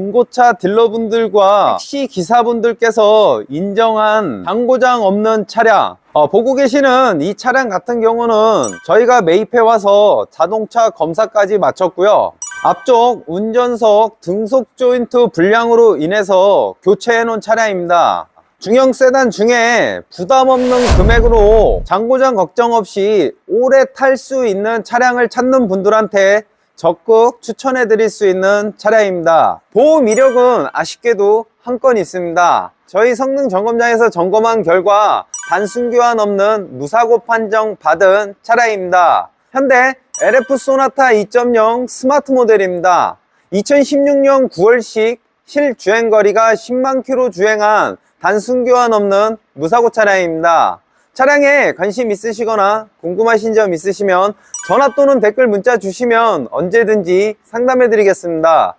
중고차 딜러분들과 택시 기사분들께서 인정한 당고장 없는 차량 어, 보고 계시는 이 차량 같은 경우는 저희가 매입해 와서 자동차 검사까지 마쳤고요. 앞쪽 운전석 등속 조인트 불량으로 인해서 교체해 놓은 차량입니다. 중형 세단 중에 부담 없는 금액으로 장고장 걱정 없이 오래 탈 수 있는 차량을 찾는 분들한테 적극 추천해 드릴 수 있는 차량입니다. 보험 이력은 아쉽게도 한 건 있습니다. 저희 성능 점검장에서 점검한 결과 단순 교환 없는 무사고 판정 받은 차량입니다. 현대 LF 소나타 2.0 스마트 모델입니다. 2016년 9월식 실주행 거리가 10만 킬로 주행한 단순 교환 없는 무사고 차량입니다. 차량에 관심 있으시거나 궁금하신 점 있으시면 전화 또는 댓글 문자 주시면 언제든지 상담해 드리겠습니다.